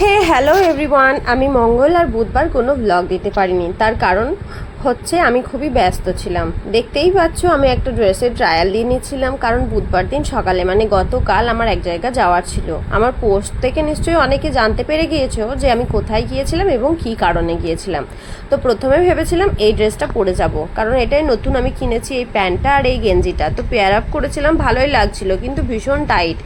হে hello everyone আমি মঙ্গল আর বুধবার কোনো ব্লগ দিতে পারিনি। তার কারণ হচ্ছে আমি খুবই ব্যস্ত ছিলাম। দেখতেই পাচ্ছ, আমি একটা ড্রেসের ট্রায়াল দিয়ে নিয়েছিলাম কারণ বুধবার দিন সকালে মানে গতকাল আমার এক জায়গা যাওয়ার ছিল। আমার পোস্ট থেকে নিশ্চয়ই অনেকে জানতে পেরে গিয়েছো যে আমি কোথায় গিয়েছিলাম এবং কী কারণে গিয়েছিলাম। তো প্রথমে ভেবেছিলাম এই ড্রেসটা পরে যাব, কারণ এটাই নতুন। আমি কিনেছি এই প্যান্টটা আর এই গেঞ্জিটা। তো পেয়ার আপ করেছিলাম, ভালোই লাগছিল, কিন্তু ভীষণ টাইট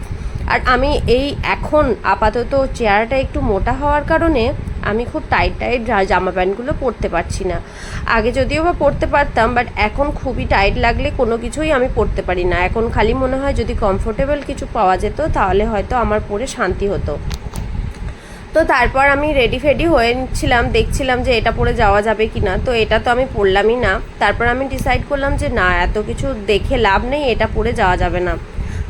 আর আমি এই এখন আপাতত চেয়ারটা একটু মোটা হওয়ার কারণে আমি খুব টাইট টাইট জামা প্যান্টগুলো পরতে পারছি না। আগে যদিও বা পরতে পারতাম বাট এখন খুবই টাইট লাগলে কোনো কিছুই আমি পরতে পারি না। এখন খালি মনে হয় যদি কমফোর্টেবল কিছু পাওয়া যেত, তাহলে হয়তো আমার পরে শান্তি হতো। তো তারপর আমি রেডি ফেডি হয়ে নিচ্ছিলাম, দেখছিলাম যে এটা পরে যাওয়া যাবে কি না তো এটা তো আমি পরলামই না। তারপর আমি ডিসাইড করলাম যে না, এত কিছু দেখে লাভ নেই, এটা পরে যাওয়া যাবে না।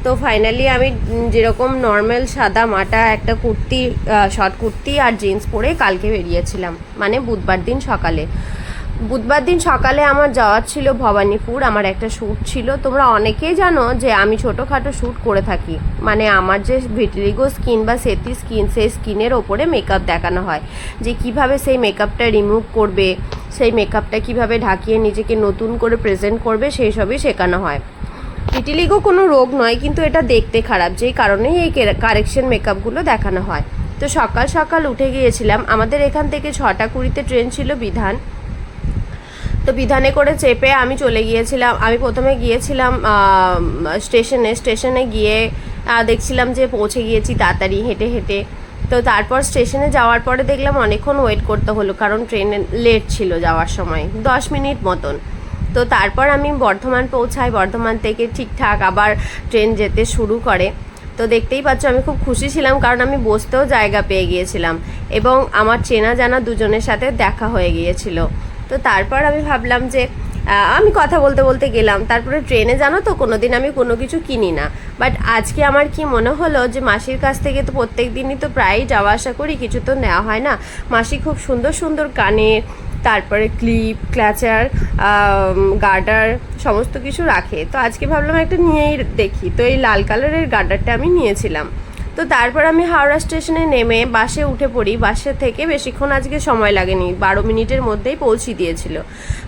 তো ফাইনালি আমি যেরকম নর্মাল সাদা মাটা, একটা কুর্তি শর্ট কুর্তি আর জিন্স পরে কালকে বেরিয়েছিলাম মানে বুধবার দিন সকালে। বুধবার দিন সকালে আমার যাওয়ার ছিল ভবানীপুর, আমার একটা শ্যুট ছিল। তোমরা অনেকেই জানো যে আমি ছোটোখাটো শ্যুট করে থাকি মানে আমার যে ভিটলিগো স্কিন বা সেতি স্কিন সেই স্কিনের ওপরে মেকআপ দেখানো হয়, যে কীভাবে সেই মেকআপটা রিমুভ করবে, সেই মেকআপটা কীভাবে ঢাকিয়ে নিজেকে নতুন করে প্রেজেন্ট করবে, সেই সবই শেখানো হয়। ভিটিলিগো কোনো রোগ নয়, কিন্তু এটা দেখতে খারাপ। যেই কারণেই এই কারেকশন মেকআপগুলো দেখানো হয়। তো সকাল সকাল উঠে গিয়েছিলাম। আমাদের এখান থেকে ছটা কুড়িতে ট্রেন ছিল বিধান। তো বিধানে করে চেপে আমি চলে গিয়েছিলাম। আমি প্রথমে গিয়েছিলাম স্টেশনে। স্টেশনে গিয়ে দেখছিলাম যে পৌঁছে গিয়েছি তাড়াতাড়ি, হেঁটে হেঁটে। তো তারপর স্টেশনে যাওয়ার পরে দেখলাম অনেকক্ষণ ওয়েট করতে হলো, কারণ ট্রেনে লেট ছিল যাওয়ার সময়। দশ মিনিট মতন। তো তারপর আমি বর্ধমান পৌঁছাই। বর্ধমান থেকে ঠিকঠাক আবার ট্রেন যেতে শুরু করে। তো দেখতেই পাচ্ছ, আমি খুব খুশি ছিলাম কারণ আমি বসতেও জায়গা পেয়ে গিয়েছিলাম এবং আমার চেনা জানা দুজনের সাথে দেখা হয়ে গিয়েছিল। তো তারপর আমি ভাবলাম যে আমি কথা বলতে বলতে গেলাম। তারপরে ট্রেনে জানো তো কোনো দিন আমি কোনো কিছু কিনি না। বাট আজকে আমার কি মনে হলো যে, মাসির কাছ থেকে তো প্রত্যেক দিনই তো প্রায়ই যাওয়া আসা করি, কিছু তো নেওয়া হয় না। মাসি খুব সুন্দর সুন্দর কানের তারপরে ক্লিপ, ক্ল্যাচার গার্ডার সমস্ত কিছু রাখে। তো আজকে ভাবলাম একটা নিয়েই দেখি। তো এই লাল কালারের গার্ডারটা আমি নিয়েছিলাম। তো তারপর আমি হাওড়া স্টেশনে নেমে বাসে উঠে পড়ি। বাসে থেকে বেশিক্ষণ আজকে সময় লাগেনি। বারো মিনিটের মধ্যেই পৌঁছে দিয়েছিল।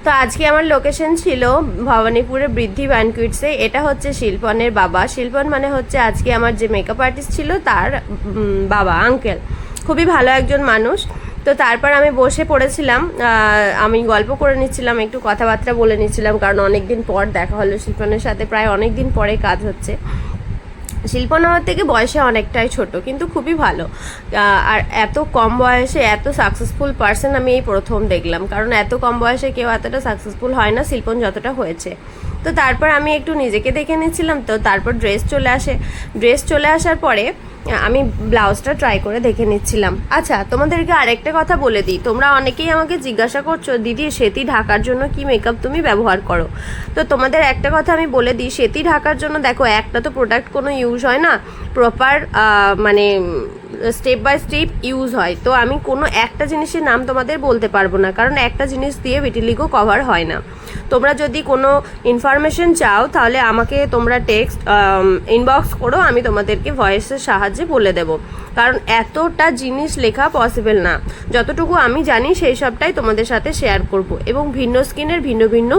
তো আজকে আমার লোকেশন ছিল ভবানীপুরের বৃদ্ধি ব্যানকুইটসে। এটা হচ্ছে শিল্পনের বাবা। শিল্পন মানে হচ্ছে আজকে আমার যে মেকআপ আর্টিস্ট ছিল, তার বাবা আঙ্কেল খুবই ভালো একজন মানুষ। তো তারপর আমি বসে পড়েছিলাম আমি গল্প করে নিচ্ছিলাম, একটু কথাবার্তা বলে নিচ্ছিলাম, কারণ অনেক দিন পর দেখা হলো শিল্পনের সাথে, প্রায় অনেক দিন পরে কাজ হচ্ছে। শিল্পন আমার থেকে বয়সে অনেকটাই ছোট, কিন্তু খুবই ভালো। আর এত কম বয়সে এত সাকসেসফুল পার্সন আমি এই প্রথম দেখলাম, কারণ এত কম বয়সে কেউ এতটা সাকসেসফুল হয় না, শিল্পন যতটা হয়েছে। তো তারপর আমি একটু নিজেকে দেখে নিচ্ছিলাম তো তারপর ড্রেস চলে আসে। ড্রেস চলে আসার পরে, আমি ব্লাউজটা ট্রাই করে দেখে নিচ্ছিলাম। আচ্ছা তোমাদেরকে আরেকটা কথা বলে দিই। তোমরা অনেকেই আমাকে জিজ্ঞাসা করছ, দিদি, সেতি ঢাকার জন্য কি মেকআপ তুমি ব্যবহার করো? তো তোমাদের একটা কথা আমি বলে দিই, সেতি ঢাকার জন্য দেখো, একটা তো প্রোডাক্ট কোনো ইউজ হয় না। প্রপার মানে স্টেপ বাই স্টেপ ইউজ হয়। তো আমি কোনো একটা জিনিসের নাম তোমাদের বলতে পারব না, কারণ একটা জিনিস দিয়ে ভিটিলিগো কভার হয় না। তোমরা যদি কোনো ইনফরমেশন চাও, তাহলে আমাকে তোমরা টেক্সট ইনবক্স করো, আমি তোমাদেরকে ভয়েসের সাহায্যে বলে দেব। কারণ এতটা জিনিস লেখা পসিবল না। যতটুকু আমি জানি, সেই সবটাই তোমাদের সাথে শেয়ার করব। এবং ভিন্ন স্কিনের ভিন্ন ভিন্ন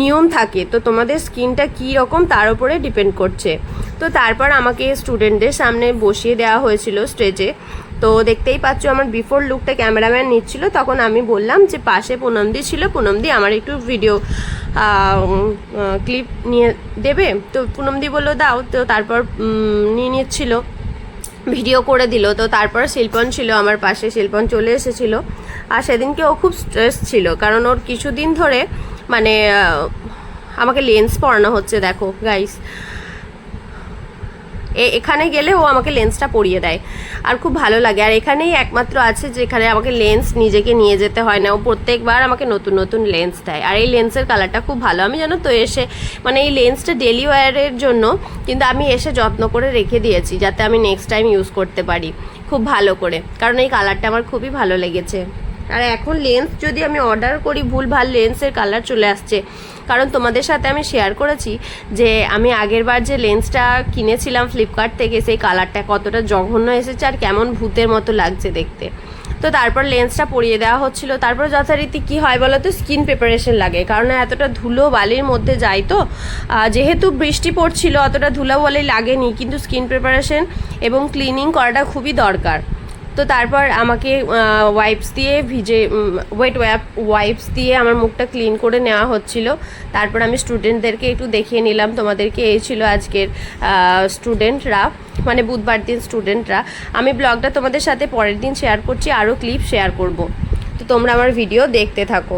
নিয়ম থাকে। তো তোমাদের স্কিনটা কী রকম তার উপরে ডিপেন্ড করছে। তো তারপর আমাকে স্টুডেন্টদের সামনে বসিয়ে দেওয়া হয়েছিল স্টেজে। তো দেখতেই পাচ্ছ আমার বিফোর লুকটা ক্যামেরাম্যান নিচ্ছিল। তখন আমি বললাম যে, পাশে পুনমদি ছিল, পুনমদি আমার একটু ভিডিও ক্লিপ নিয়ে দেবে। তো পুনমদি বলল, দাও। তো তারপর নিয়ে নিচ্ছিল ভিডিও করে দিল। তো তারপর শিল্পন ছিল আমার পাশে, শিল্পন চলে এসেছিল। আর সেদিনকে ও খুব স্ট্রেস ছিল, কারণ ওর কিছুদিন ধরে মানে আমাকে লেন্স পরানো হচ্ছে, দেখো গাইস এখানে গেলে ও আমাকে লেন্সটা পরিয়ে দেয়। আর খুব ভালো লাগে। আর এখানেই একমাত্র আছে যেখানে আমাকে লেন্স নিজেকে নিয়ে যেতে হয় না। ও প্রত্যেকবার আমাকে নতুন নতুন লেন্স দেয়। আর এই লেন্সের কালারটা খুব ভালো। আমি জানো তো এসে মানে এই লেন্সটা ডেলি ওয়ারের জন্য কিন্তু আমি এসে যত্ন করে রেখে দিয়েছি, যাতে আমি নেক্সট টাইম ইউজ করতে পারি। খুব ভালো করে। কারণ এই কালারটা আমার খুবই ভালো লেগেছে। আর এখন লেন্স যদি আমি অর্ডার করি ভুল ভালো লেন্সের কালার চলে আসছে। কারণ তোমাদের সাথে আমি শেয়ার করেছি যে আমি আগের বার যে লেন্সটা কিনেছিলাম ফ্লিপকার্ট থেকে, সেই কালারটা কতটা জঘন্য এসেছে আর কেমন ভূতের মতো লাগছে দেখতে। তো তারপর লেন্সটা পরিয়ে দেওয়া হচ্ছিল। তারপর যথারীতি কি হয় বলো তো? স্কিন প্রিপারেশন লাগে। কারণ এতটা ধুলো বালির মধ্যে যায় তো। যেহেতু বৃষ্টি পড়ছিল, অতটা ধুলো বালি লাগেনি, কিন্তু স্কিন প্রিপারেশন এবং ক্লিনিং করাটা খুবই দরকার। তো তারপর আমাকে ওয়াইপস দিয়ে ভিজে ওয়েট ওয়াইপ ওয়াইপস দিয়ে আমার মুখটা ক্লিন করে নেওয়া হচ্ছিল। তারপর আমি স্টুডেন্টদেরকে একটু দেখিয়ে নিলাম, তোমাদেরকে এই ছিল আজকের স্টুডেন্টরা মানে বুধবার দিন স্টুডেন্টরা আমি ব্লগটা তোমাদের সাথে পরের দিন শেয়ার করছি, আরও ক্লিপ শেয়ার করব। তো তোমরা আমার ভিডিও দেখতে থাকো।